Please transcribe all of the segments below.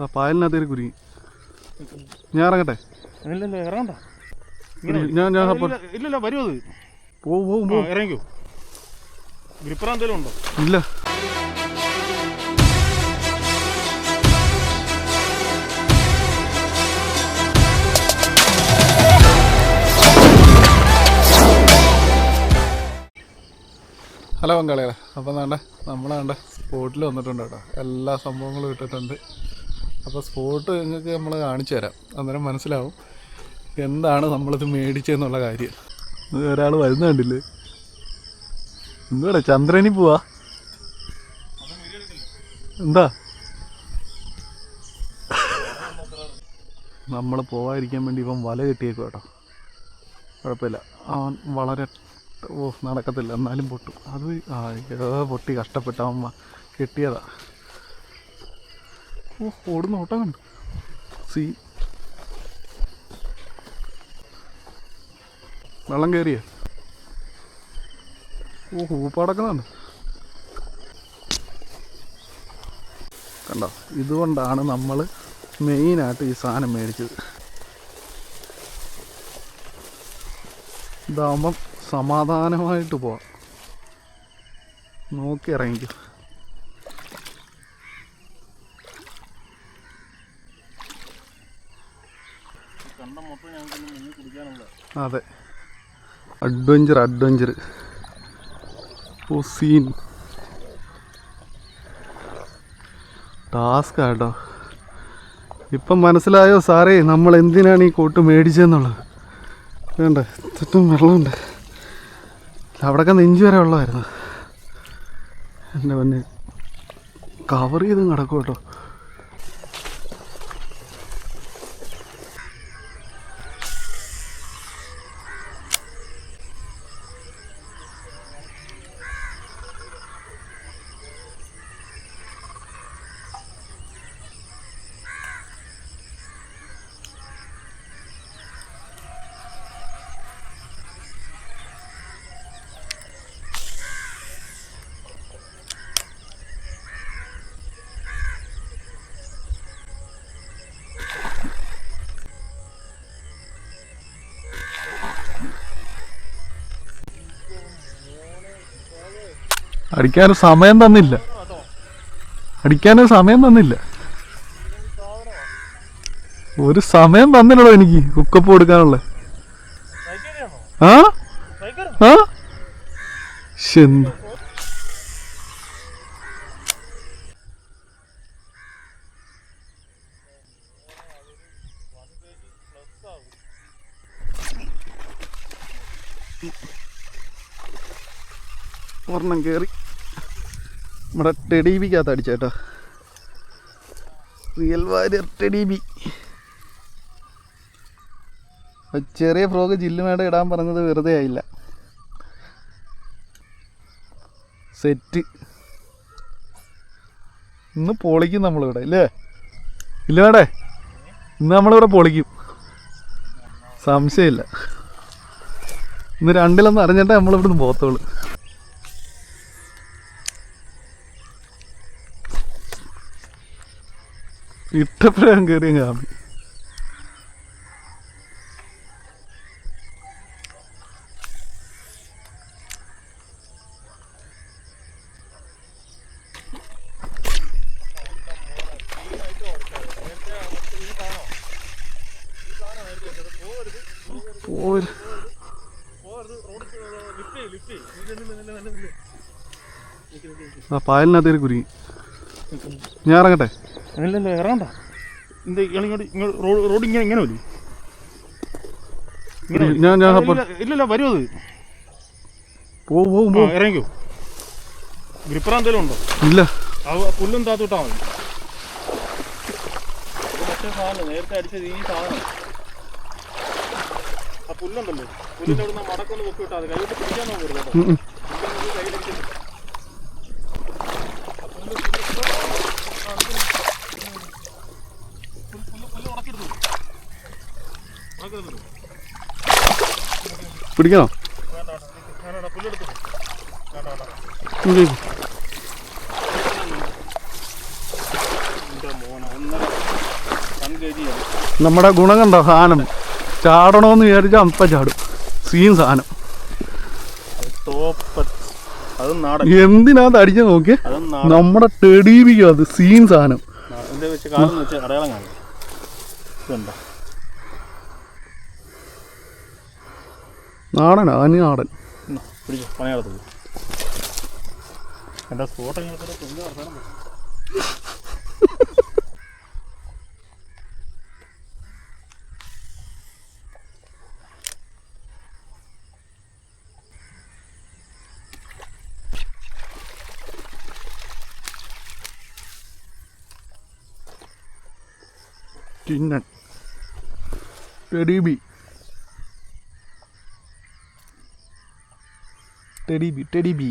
ആ പായലിനകത്തേക്ക് കുരുങ്ങി. ഞാൻ ഇറങ്ങട്ടെ? ഇല്ലല്ലോ ഇറങ്ങണ്ട. ഞാൻ ഞാൻ ഇല്ലല്ലോ ഇല്ലല്ല വരും അത്. ആ, പോവും ഇറങ്ങിക്കോ. ഗ്രിപ്പർ എന്തെങ്കിലും ഉണ്ടോ? ഇല്ല. ഹലോ പങ്കാളികളെ. അപ്പോൾ വേണ്ട നമ്മളാണ്ട് സ്പോട്ടിൽ വന്നിട്ടുണ്ട് കേട്ടോ. എല്ലാ സംഭവങ്ങളും ഇട്ടിട്ടുണ്ട്. അപ്പോൾ സ്പോട്ട് നിങ്ങൾക്ക് നമ്മൾ കാണിച്ചു തരാം. അന്നേരം മനസ്സിലാവും എന്താണ് നമ്മളിത് മേടിച്ചതെന്നുള്ള കാര്യം. ഇത് ഒരാൾ വരുന്ന കണ്ടില്ലേ? എന്തുവാടാ? ചന്ദ്രനി പോവാ. എന്താ? നമ്മൾ പോവാതിരിക്കാൻ വേണ്ടി ഇപ്പം വല കെട്ടിയേക്കും കേട്ടോ. കുഴപ്പമില്ല. അവൻ വളരെ ഓ നടക്കത്തില്ല. എന്നാലും പൊട്ടു. അത് അയ്യോ പൊട്ടി കഷ്ടപ്പെട്ട അമ്മ കിട്ടിയതാ. ഓ ഓടുന്ന ഓട്ടം കണ്ടു. സീ. വെള്ളം കയറിയ ഓ ഹൂപ്പടക്കുന്നുണ്ട് കണ്ടോ? ഇതുകൊണ്ടാണ് നമ്മൾ മെയിനായിട്ട് ഈ സാധനം മേടിച്ചത്. ഇതാകുമ്പം സമാധാനമായിട്ട് പോവാം. നോക്കി ഇറങ്ങിക്കും. അതെ. അഡ്വഞ്ചർ അഡ്വഞ്ചർ സീൻ ടാസ്ക് ആട്ടോ ഇപ്പം മനസ്സിലായോ സാറേ നമ്മൾ എന്തിനാണ് ഈ കോട്ട് മേടിച്ചതെന്നുള്ളത്? വേണ്ട ചുറ്റും വെള്ളമുണ്ട്. അവിടെയൊക്കെ നെഞ്ചു വരെ വെള്ളമായിരുന്നു എന്റെ മുന്നേ കവർ ചെയ്ത് കിടക്കും കേട്ടോ അടിക്കാനും സമയം തന്നില്ല. അടിക്കാൻ സമയം തന്നില്ല. ഒരു സമയം തന്നില്ലടോ എനിക്ക് ഹുക്കപ്പ് കൊടുക്കാനുള്ള. ആ? ആ? കയറി നമ്മുടെ ടെഡീബിക്കകത്ത് അടിച്ചേട്ടോ റിയൽ വാരിയർ ടെഡീബി ചെറിയ ഫ്രോഗ് ജില്ലുമേട ഇടാൻ പറഞ്ഞത് വെറുതെ ആയില്ല. സെറ്റ് ഇന്ന് പൊളിക്കും നമ്മളിവിടെ ഇല്ലേ? ഇല്ല വേടേ ഇന്ന് നമ്മളിവിടെ പൊളിക്കും. സംശയമില്ല. ഇന്ന് രണ്ടിലൊന്നും അറിഞ്ഞിട്ടേ നമ്മളിവിടുന്ന് പോകത്തുള്ളൂ. ഇട്ടപ്പോഴാണ് കയറിയ കാമി. പായലിനകത്തേക്ക് കുരുങ്ങി. ഞാൻ ഇറങ്ങട്ടെ? ഇല്ലല്ലോ ഇറങ്ങണ്ട. എന്താ ഇങ്ങോട്ട് ഇങ്ങോട്ട് റോഡ് റോഡ് ഇങ്ങനെ ഇങ്ങനെ വരും. ഞാൻ ഞാൻ ആ, ഇല്ല, വരും അത്. പോവും പോവും പോവും ഇറങ്ങിക്കോ. ഗ്രിപ്പർ എന്തെങ്കിലും ഉണ്ടോ? ഇല്ല. ആ പുല്ലും താത്തുവിട്ടാ മതി. മറ്റേ സാധനം നേരത്തെ അടിച്ചത് ഈ സാധനം. ആ പുല്ലുണ്ടല്ലോ. പുല്ലിന്റെ അവിടെ നിന്ന് മടക്കൊന്ന് പൊക്കി വിട്ടാൽ മതി. കൈകൊണ്ട് പിടിക്കാൻ നോക്കരുത് കേട്ടോ ഉം ഉം. പുല്ലൊന്നും കയ്യിലെടുക്കരുത്. ആ പുല്ല് പുല്ല് ആ, നിൽക്കുന്നു. പുല്ല് പുല്ല് പുല്ല് ഉണക്കിയെടുത്തു ഉണക്കിയെടുത്തു പിടിക്കണോ വേണ്ട വേണ്ട വേണ്ട വേണ്ട പുല്ലെടുത്തു വേണ്ട വേണ്ട ഉം. എന്റെ മോനെ ഒന്നര വൺ കെ ജി നമ്മുടെ ഗുണം കണ്ടോ? സാധനം. ചാടണോന്ന് വിചാരിച്ചാൽ അപ്പം ചാടും. സീൻ സാധനം. ടോപ്പ് അത് എന്തിനാ അടിച്ചു നോക്കിയേ? നമ്മുടെ ടെടീപിക്കും അത്. സീൻ സാധനം. നാടനാ അനി നാടൻ. പണിയെടുത്തത് എന്റെ സ്പോട്ട് പറ. ചിന്നൻ ടെഡീബി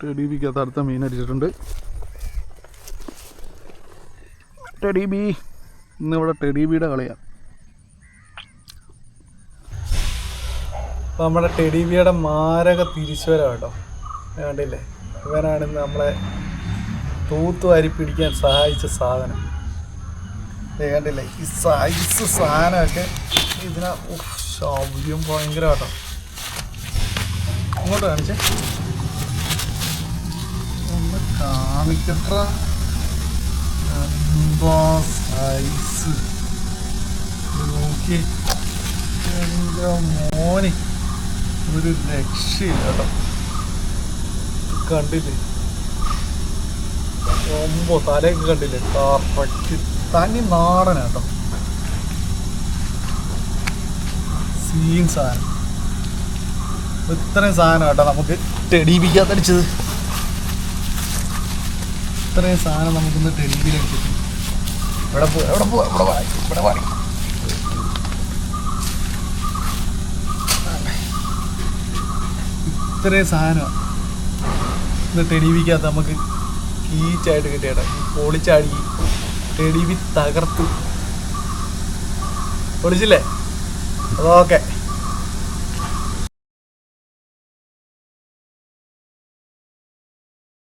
ടെഡീബി ടെഡീബി അടുത്ത മീൻ അടിച്ചിട്ടുണ്ട്. ടെഡീബി ഇന്നിവിടെ ടെഡീബിയുടെ കളിയാണ് നമ്മുടെ ടെഡീബിയുടെ മാരക തിരിച്ചുവരവ് കേട്ടോ. കണ്ടില്ലേ? ഇവനാണ് ഇന്ന് നമ്മളെ തൂത്തുവാരി പിടിക്കാൻ സഹായിച്ച സാധനം. കണ്ടില്ലേ? ഈ സൈസ് സാധനമൊക്കെ ഇതിനാ ശൗര്യം ഭയങ്കര കേട്ടോ. ഇങ്ങോട്ട് കാണിച്ചേ. കാണിക്കട്ട. എന്താ മോനെ ഒരു രക്ഷയില്ല കണ്ടില്ലേ? ഒമ്പോ തലയൊക്കെ കണ്ടില്ലേ? കറക്റ്റ് തനി നാടൻ കേട്ടോ. സീൻ സാധനം. ഇത്രയും സാധനം കേട്ടോ നമുക്ക് ടെടിപ്പിക്കാത്തടിച്ചത് ഇത്രയും സാധനം നമുക്കൊന്ന് ടെലിവിയിലടിച്ചിട്ട് ഇവിടെ പോ എവിടെ പോവാ ഇവിടെ വായി ഇവിടെ വായി ഇത്രയും സാധനം ഇന്ന് ടെലിവിക്കകത്ത് നമുക്ക് കീച്ചായിട്ട് കിട്ടിയേട്ടാ പൊളിച്ചാടി ടെലിവി തകർത്തു. പൊളിച്ചില്ലേ? ഓക്കെ